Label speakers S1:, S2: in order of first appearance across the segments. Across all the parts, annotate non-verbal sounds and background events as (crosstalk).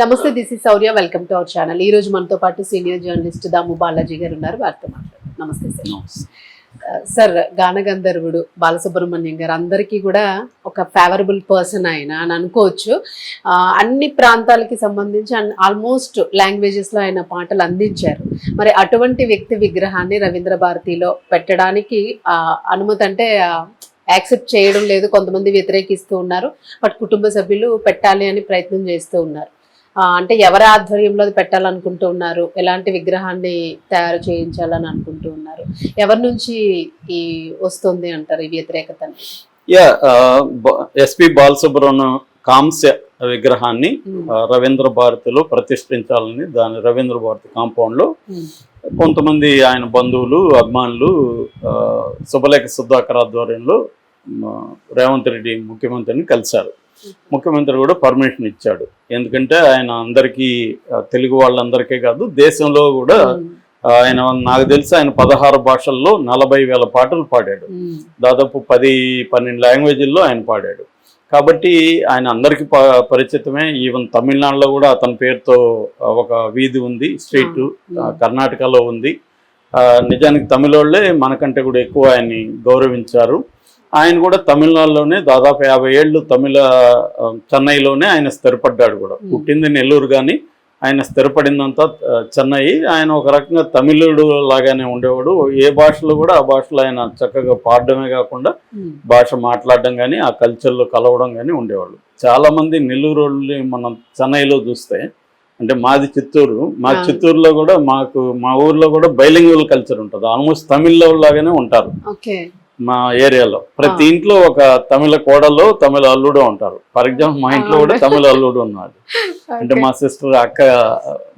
S1: నమస్తే this is Sourya welcome to our channel ఈ రోజు మనతో పాటు సీనియర్ జర్నలిస్ట్ దాము బాలాజీ గారు ఉన్నారు. వారితో మాట్లాడు నమస్తే సార్ సార్ గానగంధర్వుడు బాలసుబ్రహ్మణ్యం గారు అందరికీ కూడా ఒక ఫేవరబుల్ పర్సన్ ఆయన అని అనుకోవచ్చు. అన్ని ప్రాంతాలకి సంబంధించి ఆల్మోస్ట్ లాంగ్వేజెస్లో ఆయన పాటలు అందించారు. మరి అటువంటి వ్యక్తి విగ్రహాన్ని రవీంద్ర భారతిలో పెట్టడానికి అనుమతి అంటే యాక్సెప్ట్ చేయడం లేదు. కొంతమంది వ్యతిరేకిస్తూ ఉన్నారు. బట్ కుటుంబ సభ్యులు పెట్టాలి అని ప్రయత్నం చేస్తూ ఉన్నారు. అంటే ఎవరి ఆధ్వర్యంలో పెట్టాలనుకుంటూ ఉన్నారు? ఎలాంటి విగ్రహాన్ని తయారు చేయించాలని అనుకుంటూ ఉన్నారు? ఎవరి నుంచి ఈ వస్తుంది అంటారు ఈ వ్యతిరేకత
S2: యా ఎస్పి బాలసుబ్రహ్మణ్యం కాంస్య విగ్రహాన్ని ఆ, రవీంద్ర భారతిలో ప్రతిష్ఠించాలని దాని రవీంద్ర భారతి కాంపౌండ్లో కొంతమంది ఆయన బంధువులు అభిమానులు సుబ్బలేఖ సుధాకర్ ఆధ్వర్యంలో రేవంత్ రెడ్డి ముఖ్యమంత్రిని కలిశారు. ముఖ్యమంత్రి కూడా పర్మిషన్ ఇచ్చాడు. ఎందుకంటే ఆయన అందరికీ తెలుగు వాళ్ళందరికీ కాదు దేశంలో కూడా ఆయన నాకు తెలిసి ఆయన పదహారు భాషల్లో నలభై వేల పాటలు పాడాడు. దాదాపు పది పన్నెండు లాంగ్వేజ్ల్లో ఆయన పాడాడు. కాబట్టి ఆయన అందరికీ పరిచితమే. ఈవెన్ తమిళనాడులో కూడా అతని పేరుతో ఒక వీధి ఉంది స్ట్రీట్ కర్ణాటకలో ఉంది. నిజానికి తమిళోళ్ళే మనకంటే కూడా ఎక్కువ ఆయన్ని గౌరవించారు. ఆయన కూడా తమిళనాడులోనే దాదాపు యాభై ఏళ్ళు తమిళ చెన్నైలోనే ఆయన స్థిరపడ్డాడు కూడా. పుట్టింది నెల్లూరు కానీ ఆయన స్థిరపడిందంతా చెన్నై. ఆయన ఒక రకంగా తమిళుడు లాగానే ఉండేవాడు. ఏ భాషలో కూడా ఆ భాషలో ఆయన చక్కగా పాడడమే కాకుండా భాష మాట్లాడడం కానీ ఆ కల్చర్లో కలవడం కానీ ఉండేవాళ్ళు. చాలా మంది నెల్లూరు వాళ్ళని మనం చెన్నైలో చూస్తే అంటే మాది చిత్తూరు. మా. చిత్తూరులో కూడా మాకు మా ఊర్లో కూడా బైలింగ్వల్ కల్చర్ ఉంటుంది. ఆల్మోస్ట్ తమిళ లాగానే ఉంటారు. మా ఏరియాలో ప్రతి. ఇంట్లో ఒక తమిళ కోడలో తమిళ అల్లుడు ఉంటారు ఫర్ ఎగ్జాంపుల్ మా ఇంట్లో కూడా? తమిళ అల్లుడు ఉన్నాడు (laughs) అంటే మా సిస్టర్ అక్క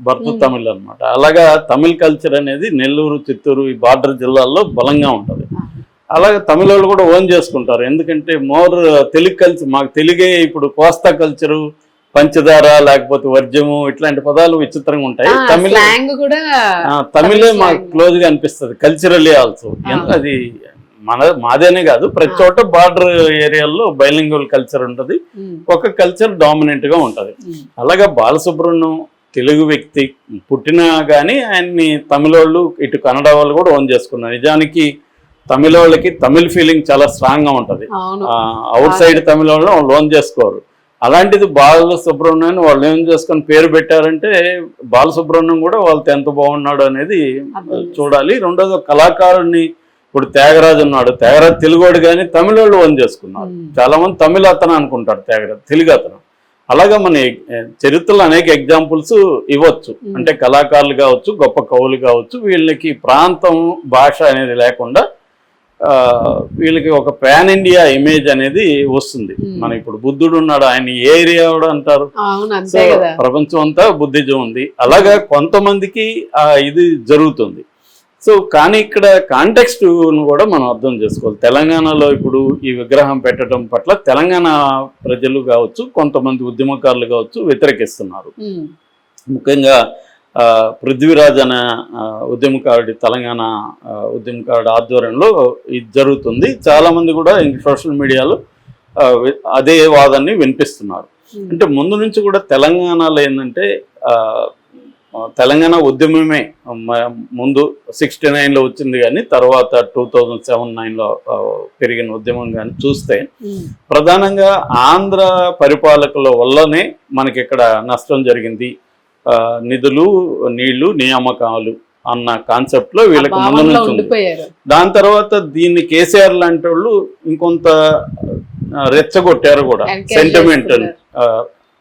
S2: భర్త. తమిళ్ అన్నమాట అలాగా తమిళ్ కల్చర్ అనేది నెల్లూరు చిత్తూరు ఈ బార్డర్ జిల్లాల్లో బలంగా ఉంటుంది అలాగే తమిళ వాళ్ళు కూడా ఓన్ చేసుకుంటారు ఎందుకంటే మోర్ తెలుగు కల్చర్ మాకు తెలుగే ఇప్పుడు కోస్తా కల్చరు పంచదార లేకపోతే వర్జము ఇట్లాంటి పదాలు విచిత్రంగా ఉంటాయి తమిళ
S1: కూడా
S2: తమిళే మాకు. క్లోజ్గా అనిపిస్తుంది కల్చరల్లీ ఆల్సో. అది మన మాదేనే కాదు ప్రతి. చోట బార్డర్ ఏరియాల్లో బైలింగువల్ కల్చర్ ఉంటది. ఒక కల్చర్ డామినెంట్గా ఉంటది. అలాగా బాలసుబ్రహ్మణ్యం తెలుగు వ్యక్తి పుట్టినా కానీ ఆయన్ని తమిళోళ్ళు ఇటు కన్నడ వాళ్ళు కూడా ఓన్ చేసుకున్నారు. నిజానికి తమిళ వాళ్ళకి తమిళ్ ఫీలింగ్ చాలా స్ట్రాంగ్గా ఉంటది. అవుట్ సైడ్ తమిళ వాళ్ళు లోన్ చేసుకోరు. అలాంటిది బాలసుబ్రహ్మణ్యాన్ని వాళ్ళు ఏం చేసుకొని పేరు పెట్టారంటే బాలసుబ్రహ్మణ్యం కూడా వాళ్ళతో ఎంత బాగున్నాడు అనేది చూడాలి. రెండోది కళాకారుడిని ఇప్పుడు త్యాగరాజు ఉన్నాడు. త్యాగరాజు తెలుగోడు కానీ తమిళ వాళ్ళు ఓన్ చేసుకున్నారు. చాలా మంది తమిళ అతను అనుకుంటాడు త్యాగరాజు తెలుగు అతను. అలాగా మన చరిత్రలో అనేక ఎగ్జాంపుల్స్ ఇవ్వచ్చు. అంటే కళాకారులు కావచ్చు గొప్ప కవులు కావచ్చు వీళ్ళకి ప్రాంతం భాష అనేది లేకుండా ఆ, వీళ్ళకి ఒక పాన్ ఇండియా ఇమేజ్ అనేది వస్తుంది. మన ఇప్పుడు బుద్ధుడు ఉన్నాడు ఆయన ఏ ఏరియా అంటారు? ప్రపంచం అంతా బుద్ధిజం ఉంది. అలాగా కొంతమందికి ఆ ఇది జరుగుతుంది. సో కానీ ఇక్కడ కాంటెక్స్ట్ కూడా మనం అర్థం చేసుకోవాలి. తెలంగాణలో ఇప్పుడు ఈ విగ్రహం పెట్టడం పట్ల తెలంగాణ ప్రజలు కావచ్చు కొంతమంది ఉద్యమకారులు కావచ్చు వ్యతిరేకిస్తున్నారు. ముఖ్యంగా పృథ్వీరాజ్ అనే ఉద్యమకారుడి తెలంగాణ ఉద్యమకారుడి ఆధ్వర్యంలో ఇది జరుగుతుంది. చాలా మంది కూడా ఇంక సోషల్ మీడియాలో అదే వాదాన్ని వినిపిస్తున్నారు. అంటే ముందు నుంచి కూడా తెలంగాణలో ఏంటంటే తెలంగాణ ఉద్యమమే ముందు సిక్స్టీ నైన్లో వచ్చింది కానీ తర్వాత టూ థౌజండ్ సెవెన్ నైన్లో పెరిగిన ఉద్యమం కానీ చూస్తే ప్రధానంగా ఆంధ్ర పరిపాలకుల వల్లనే మనకి ఇక్కడ నష్టం జరిగింది. నిధులు నీళ్ళు నియామకాలు అన్న
S1: కాన్సెప్ట్లో
S2: వీళ్ళకి ముందు నుంచి ఉంది దాని తర్వాత దీన్ని కేసీఆర్ లాంటి వాళ్ళు ఇంకొంత రెచ్చగొట్టారు కూడా సెంటిమెంట్.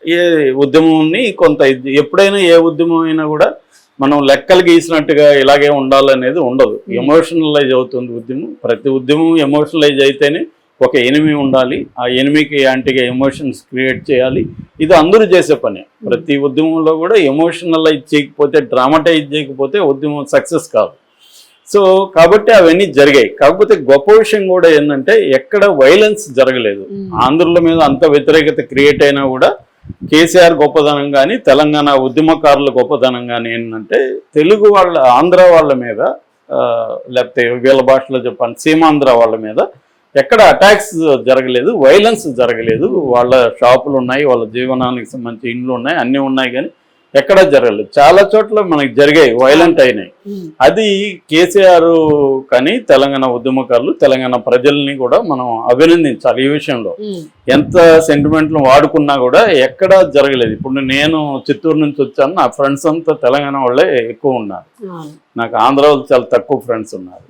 S2: ఏ ఉద్యమాన్ని కొంత ఎప్పుడైనా ఏ ఉద్యమం అయినా కూడా మనం లెక్కలు గీసినట్టుగా ఇలాగే ఉండాలనేది ఉండదు. ఎమోషనలైజ్ అవుతుంది ఉద్యమం. ప్రతి ఉద్యమం ఎమోషనలైజ్ అయితేనే ఒక ఎనిమి ఉండాలి. ఆ ఎనిమికి యాంటీగా ఎమోషన్స్ క్రియేట్ చేయాలి. ఇది అందరూ చేసే పని. ప్రతి ఉద్యమంలో కూడా ఎమోషనలైజ్ చేయకపోతే డ్రామటైజ్ చేయకపోతే ఉద్యమం సక్సెస్ కాదు. సో కాబట్టి అవన్నీ జరిగాయి. కాకపోతే గొప్ప విషయం కూడా ఏంటంటే ఎక్కడ వైలెన్స్ జరగలేదు. ఆంధ్రుల మీద అంత వ్యతిరేకత క్రియేట్ అయినా కూడా కేసీఆర్ గొప్పదనం కానీ తెలంగాణ ఉద్యమకారుల గొప్పదనం కానీ ఏంటంటే తెలుగు వాళ్ళ ఆంధ్ర వాళ్ళ మీద లేకపోతే వీళ్ళ భాషలో చెప్పండి సీమాంధ్ర వాళ్ళ మీద ఎక్కడ అటాక్స్ జరగలేదు వైలెన్స్ జరగలేదు. వాళ్ళ షాపులు ఉన్నాయి వాళ్ళ జీవనానికి సంబంధించి ఇండ్లు ఉన్నాయి అన్నీ ఉన్నాయి కానీ ఎక్కడా జరగలేదు. చాలా చోట్ల మనకి జరిగాయి వైలెంట్ అయినాయి. అది కేసీఆర్ కానీ తెలంగాణ ఉద్యమకారులు తెలంగాణ ప్రజల్ని కూడా మనం అభినందించాలి ఈ విషయంలో. ఎంత సెంటిమెంట్లు వాడుకున్నా కూడా ఎక్కడా జరగలేదు. ఇప్పుడు నేను చిత్తూరు నుంచి వచ్చాను నా ఫ్రెండ్స్ అంతా తెలంగాణ వాళ్ళే ఎక్కువ ఉన్నారు. నాకు ఆంధ్ర వాళ్ళు చాలా తక్కువ ఫ్రెండ్స్ ఉన్నారు.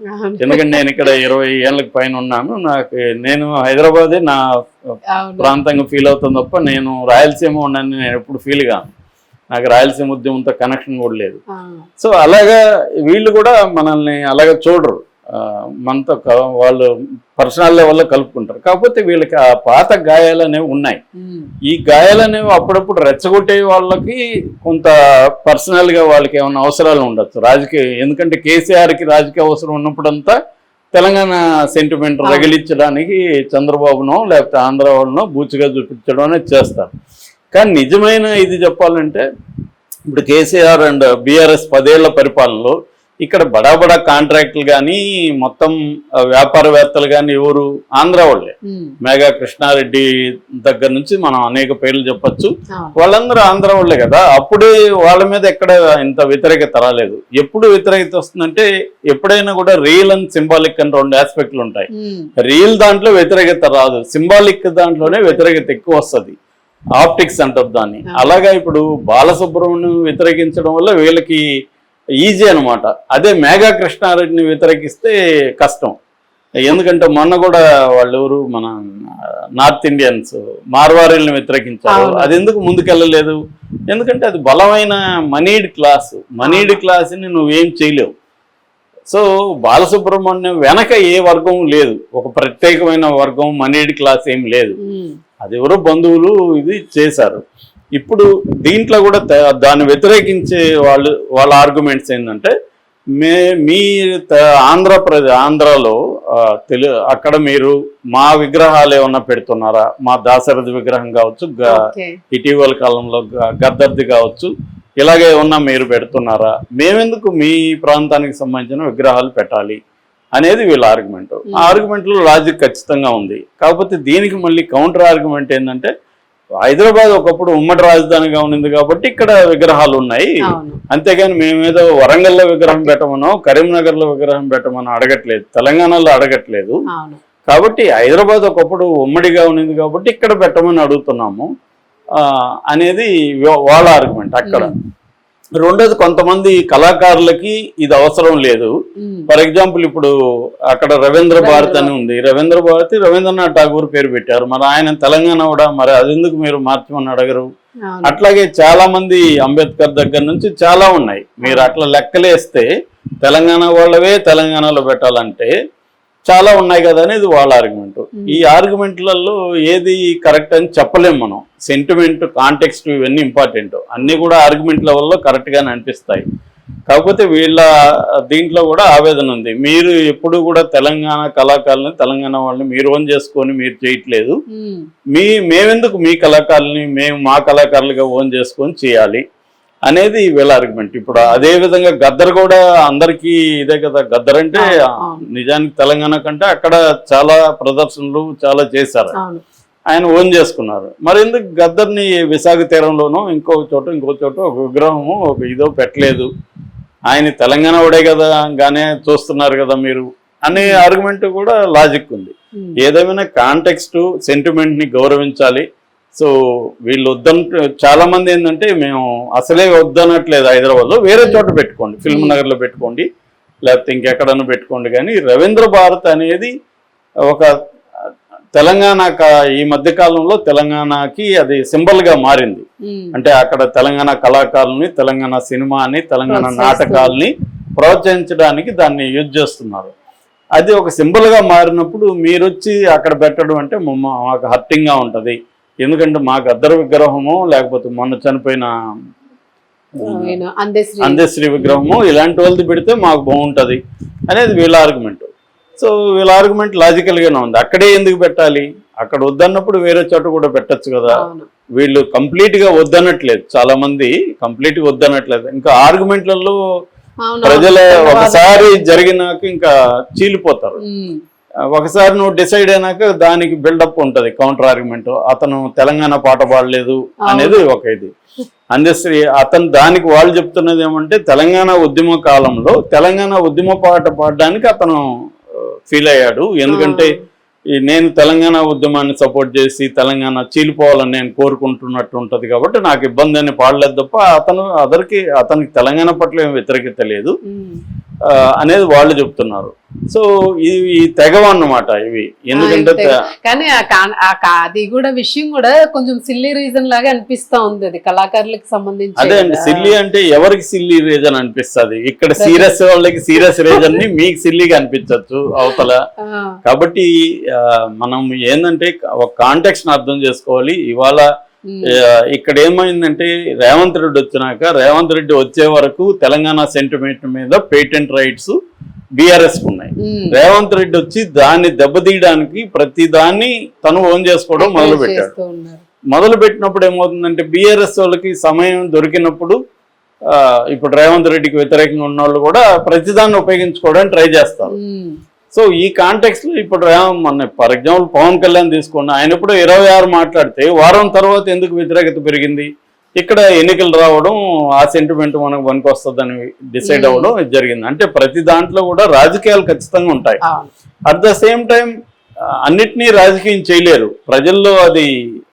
S2: ఎందుకంటే నేను ఇక్కడ ఇరవై ఏళ్ళకి పైన ఉన్నాను నాకు నేను హైదరాబాదే నా. ప్రాంతంగా ఫీల్ అవుతుంది తప్ప నేను రాయలసీమ ఉన్నాను నేను ఎప్పుడు ఫీల్ కాను. నాకు రాయలసీమ ఉద్యమంతో కనెక్షన్ కూడా లేదు. సో అలాగా వీళ్ళు కూడా మనల్ని అలాగ చూడరు. మనతో వాళ్ళు పర్సనల్ లెవెల్లో కలుపుకుంటారు. కాకపోతే వీళ్ళకి ఆ పాత గాయాలు అనేవి ఉన్నాయి. ఈ గాయాలు అనేవి అప్పుడప్పుడు రెచ్చగొట్టే వాళ్ళకి కొంత పర్సనల్గా వాళ్ళకి ఏమైనా అవసరాలు ఉండొచ్చు. రాజకీయ ఎందుకంటే కేసీఆర్కి రాజకీయ అవసరం ఉన్నప్పుడంతా తెలంగాణ సెంటిమెంట్. రగిలించడానికి చంద్రబాబునో లేకపోతే ఆంధ్ర వాళ్ళనో బూచిగా చూపించడం అనేది చేస్తారు. కానీ నిజమైన ఇది చెప్పాలంటే ఇప్పుడు కేసీఆర్ అండ్ బీఆర్ఎస్ పదేళ్ళ పరిపాలనలో ఇక్కడ బడా బడా కాంట్రాక్టులు కానీ మొత్తం వ్యాపారవేత్తలు కానీ ఎవరు? ఆంధ్ర వాళ్ళే. మేఘా కృష్ణారెడ్డి దగ్గర నుంచి మనం అనేక పేర్లు చెప్పొచ్చు. వాళ్ళందరూ ఆంధ్ర వాళ్ళే కదా. అప్పుడే వాళ్ళ మీద ఎక్కడ ఇంత వ్యతిరేకత రాలేదు. ఎప్పుడు వ్యతిరేకత వస్తుందంటే ఎప్పుడైనా కూడా రియల్ అండ్ సింబాలిక్ అని రెండు ఆస్పెక్ట్లు ఉంటాయి. రియల్ దాంట్లో వ్యతిరేకత రాదు. సింబాలిక్ దాంట్లోనే వ్యతిరేకత ఎక్కువ వస్తుంది. ఆప్టిక్స్ అంటారు దాన్ని. అలాగా ఇప్పుడు బాలసుబ్రహ్మణ్యం వ్యతిరేకించడం వల్ల వీళ్ళకి ఈజీ అన్నమాట. అదే మేఘా కృష్ణారెడ్డిని వ్యతిరేకిస్తే కష్టం. ఎందుకంటే మొన్న కూడా వాళ్ళు ఎవరు మన నార్త్ ఇండియన్స్ మార్వారీల్ని వ్యతిరేకించారు. అది ఎందుకు ముందుకెళ్ళలేదు? ఎందుకంటే అది బలమైన మనీడ్ క్లాస్. మనీడ్ క్లాస్ని నువ్వేం చేయలేవు. సో బాలసుబ్రహ్మణ్యం వెనక ఏ వర్గం లేదు. ఒక ప్రత్యేకమైన వర్గం మనీడ్ క్లాస్ ఏం లేదు. అది ఎవరో బంధువులు ఇది చేశారు. ఇప్పుడు దీంట్లో కూడా దాన్ని వ్యతిరేకించే వాళ్ళు వాళ్ళ ఆర్గ్యుమెంట్స్ ఏంటంటే మే మీ ఆంధ్రప్రదేశ్ ఆంధ్రాలో తెలు అక్కడ మీరు మా విగ్రహాలు ఏమన్నా పెడుతున్నారా? మా దాశరథి విగ్రహం కావచ్చు ఇటీవల కాలంలో గద్దర్ది కావచ్చు ఇలాగే ఉన్నా మీరు పెడుతున్నారా? మేమెందుకు మీ ప్రాంతానికి సంబంధించిన విగ్రహాలు పెట్టాలి? అనేది వీళ్ళ ఆర్గ్యుమెంట్ ఆ ఆర్గ్యుమెంట్లో లాజిక్ ఖచ్చితంగా ఉంది. కాకపోతే దీనికి మళ్ళీ కౌంటర్ ఆర్గ్యుమెంట్ ఏంటంటే హైదరాబాద్ ఒకప్పుడు ఉమ్మడి రాజధానిగా ఉన్నది కాబట్టి ఇక్కడ విగ్రహాలు ఉన్నాయి. అంతేగాని మేమేదో వరంగల్లో విగ్రహం పెట్టమనో కరీంనగర్లో విగ్రహం పెట్టమనో అడగట్లేదు. తెలంగాణలో అడగట్లేదు. కాబట్టి హైదరాబాద్ ఒకప్పుడు ఉమ్మడిగా ఉన్నది కాబట్టి ఇక్కడ పెట్టమని అడుగుతున్నాము. అనేది వాళ్ళ ఆర్గ్యుమెంట్ అక్కడ. రెండోది కొంతమంది కళాకారులకి ఇది అవసరం లేదు. ఫర్ ఎగ్జాంపుల్ ఇప్పుడు అక్కడ రవీంద్ర భారత్ అని ఉంది. రవీంద్ర భారతి రవీంద్రనాథ్ ఠాగూర్ పేరు పెట్టారు. మరి ఆయన తెలంగాణ కూడా మరి అది ఎందుకు మీరు మార్చమని అడగరు? అట్లాగే చాలా మంది అంబేద్కర్ దగ్గర నుంచి చాలా ఉన్నాయి. మీరు అట్లా లెక్కలేస్తే తెలంగాణ వాళ్ళవే తెలంగాణలో పెట్టాలంటే చాలా ఉన్నాయి కదా అనేది వాళ్ళ ఆర్గ్యుమెంట్ ఈ ఆర్గ్యుమెంట్లలో ఏది కరెక్ట్ అని చెప్పలేం మనం. సెంటిమెంట్ కాంటెక్స్ట్ ఇవన్నీ ఇంపార్టెంట్ అన్ని కూడా ఆర్గ్యుమెంట్ లెవెల్లో కరెక్ట్ గానే అనిపిస్తాయి. కాకపోతే వీళ్ళ దీంట్లో కూడా ఆవేదన ఉంది. మీరు ఎప్పుడు కూడా తెలంగాణ కళాకారులని తెలంగాణ వాళ్ళని మీరు ఓన్ చేసుకొని మీరు చేయట్లేదు. మీ మేమెందుకు మీ కళాకారుల్ని మేము మా కళాకారులుగా ఓన్ చేసుకొని చేయాలి? అనేది వీళ్ళ ఆర్గ్యుమెంట్ ఇప్పుడు అదే విధంగా గద్దర్ కూడా అందరికీ ఇదే కదా. గద్దర్ అంటే. నిజానికి తెలంగాణ కంటే అక్కడ చాలా ప్రదర్శనలు చాలా చేశారు. ఆయన ఓన్ చేసుకున్నారు. మరి ఎందుకు గద్దర్ని విశాఖ తీరంలోనో ఇంకో చోట ఇంకో చోట ఒక విగ్రహము ఒక ఇదో పెట్టలేదు. ఆయన తెలంగాణ వాడే కదా గానే చూస్తున్నారు కదా మీరు అనే ఆర్గ్యుమెంట్ కూడా లాజిక్ ఉంది. ఏదేమైనా కాంటెక్స్ట్ సెంటిమెంట్ని గౌరవించాలి. సో వీళ్ళు వద్దంటే చాలా మంది ఏంటంటే మేము అసలే వద్దనట్లేదు హైదరాబాద్లో వేరే చోట పెట్టుకోండి. ఫిల్మ్ నగర్లో పెట్టుకోండి. లేకపోతే ఇంకెక్కడన్నా పెట్టుకోండి. కానీ రవీంద్ర భారత్ అనేది ఒక తెలంగాణ ఈ మధ్య కాలంలో తెలంగాణకి అది సింబల్గా మారింది.
S1: ఉమ్,
S2: అంటే అక్కడ తెలంగాణ కళాకారుల్ని తెలంగాణ సినిమాని తెలంగాణ. నాటకాల్ని ప్రోత్సహించడానికి దాన్ని యూజ్ చేస్తున్నారు. అది ఒక సింబల్గా మారినప్పుడు మీరు వచ్చి అక్కడ పెట్టడం అంటే మమ్మ- మాకు హర్టింగ్గా ఉంటది. ఎందుకంటే మాకు అద్దరు విగ్రహము లేకపోతే మొన్న చనిపోయిన
S1: అందశ్రీ
S2: విగ్రహము ఇలాంటి వాళ్ళది పెడితే మాకు బాగుంటది అనేది వీళ్ళ ఆర్గ్యుమెంట్ సో వీళ్ళ ఆర్గ్యుమెంట్ లాజికల్ గానే ఉంది. అక్కడే ఎందుకు పెట్టాలి? అక్కడ వద్దన్నప్పుడు వేరే చోట కూడా పెట్టొచ్చు కదా. వీళ్ళు కంప్లీట్గా వద్దనట్లేదు. చాలా మంది కంప్లీట్గా వద్దనట్లేదు. ఇంకా ఆర్గ్యుమెంట్లలో ప్రజల. ఒకసారి జరిగినాక ఇంకా చీలిపోతారు. ఒకసారి నువ్వు డిసైడ్ అయినాక దానికి బిల్డప్ ఉంటది కౌంటర్ ఆర్గ్యుమెంట్ అతను తెలంగాణ పాట పాడలేదు అనేది ఒక ఇది. అందశ్రీ అతను దానికి వాళ్ళు చెప్తున్నది ఏమంటే తెలంగాణ ఉద్యమ కాలంలో తెలంగాణ ఉద్యమ పాట పాడడానికి అతను ఫీల్ అయ్యాడు. ఎందుకంటే ఈ నేను తెలంగాణ ఉద్యమాన్ని సపోర్ట్ చేసి తెలంగాణ చీలిపోవాలని నేను కోరుకుంటున్నట్టు ఉంటది కాబట్టి నాకు ఇబ్బంది అని పాడలేదు తప్ప అతను అదరికి అతనికి తెలంగాణ పట్ల ఏం వ్యతిరేకత లేదు. అనేది వాళ్ళు చెప్తున్నారు. సో ఇవి తెగవ అన్నమాట ఇవి. ఎందుకంటే
S1: కానీ అది కూడా విషయం కూడా కొంచెం సిల్లీ రీజన్ లాగా అనిపిస్తా ఉంది. అది కళాకారులకు సంబంధించి.
S2: అదే అండి సిల్లీ అంటే ఎవరికి సిల్లీ రీజన్ అనిపిస్తది? ఇక్కడ సీరియస్ వాళ్ళకి సీరియస్ రీజన్ని మీకు సిల్లీగా అనిపించవచ్చు అవతల. కాబట్టి మనం ఏంటంటే ఒక కాంటెక్స్ట్ అర్థం చేసుకోవాలి. ఇవాళ ఇక్కడ ఏమైందంటే రేవంత్ రెడ్డి వచ్చినాక రేవంత్ రెడ్డి వచ్చే వరకు తెలంగాణ సెంటిమెంట్ మీద పేటెంట్ రైట్స్ బీఆర్ఎస్ ఉన్నాయి. రేవంత్ రెడ్డి వచ్చి దాన్ని దెబ్బతీయడానికి ప్రతి దాన్ని తను ఓన్ చేసుకోవడం మొదలు పెట్టాడు మొదలు పెట్టినప్పుడు ఏమవుతుందంటే బీఆర్ఎస్ వాళ్ళకి సమయం దొరికినప్పుడు ఇప్పుడు రేవంత్ రెడ్డికి వ్యతిరేకంగా ఉన్న వాళ్ళు కూడా ప్రతిదాన్ని ఉపయోగించుకోవడానికి ట్రై చేస్తారు. సో ఈ కాంటెక్స్ట్లో ఇప్పుడు మన ఫర్ ఎగ్జాంపుల్ పవన్ కళ్యాణ్ తీసుకోండి ఆయన ఇప్పుడు ఇరవై ఆరు మాట్లాడితే వారం తర్వాత ఎందుకు వ్యతిరేకత పెరిగింది? ఇక్కడ ఎన్నికలు రావడం ఆ సెంటిమెంట్ మనకు పనికి వస్తుందని డిసైడ్
S1: Hmm.
S2: అవ్వడం జరిగింది. అంటే ప్రతి దాంట్లో కూడా రాజకీయాలు ఖచ్చితంగా ఉంటాయి. అట్ ద సేమ్ టైం అన్నిటినీ రాజకీయం చేయలేరు. ప్రజల్లో అది